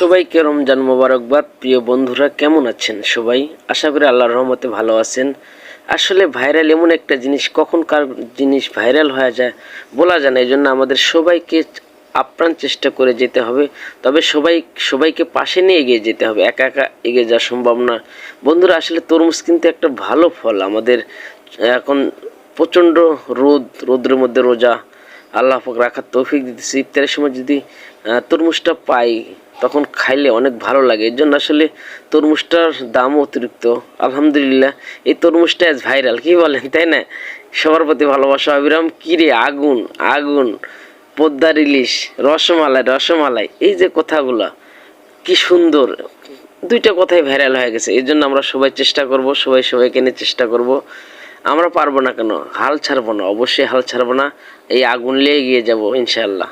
সবাইকে রমজান মোবারকবাদ প্রিয় বন্ধুরা, কেমন আছেন সবাই? আশা করি আল্লাহর রহমতে ভালো আছেন। আসলে ভাইরাল এমন একটা জিনিস, কখন কার জিনিস ভাইরাল হয়ে যায় বলা যায় না। এই জন্য আমাদের সবাইকে আপ্রাণ চেষ্টা করে যেতে হবে। তবে সবাই, সবাইকে পাশে নিয়ে এগিয়ে যেতে হবে। একা একা এগিয়ে যাওয়া সম্ভব না। বন্ধুরা, আসলে তরমুজ কিন্তু একটা ভালো ফল। আমাদের এখন প্রচণ্ড রোদ, রোদ্রের মধ্যে রোজা আল্লাহ পাক রাখার তৌফিক দিতেছে। ইফতারের সময় যদি তরমুজটা পাই, তখন খাইলে অনেক ভালো লাগে। এর জন্য আসলে তরমুজটার দাম অতিরিক্ত। আলহামদুলিল্লাহ, এই তরমুজটা আজ ভাইরাল। কি বলেন, তাই না? সবার প্রতি ভালোবাসা। অবিরাম কিরে আগুন আগুন, পদ্মার ইলিশ, রসমালাই রসমালাই, এই যে কথাগুলা, কি সুন্দর। দুইটা কথাই ভাইরাল হয়ে গেছে। এই জন্য আমরা সবাই চেষ্টা করব, সবাই সবাইকে নিয়ে চেষ্টা করব। আমরা পারব না কেন? হাল ছাড়বো না, অবশ্যই হাল ছাড়বো না। এই আগুন নিয়ে গিয়ে যাব, ইনশাআল্লাহ।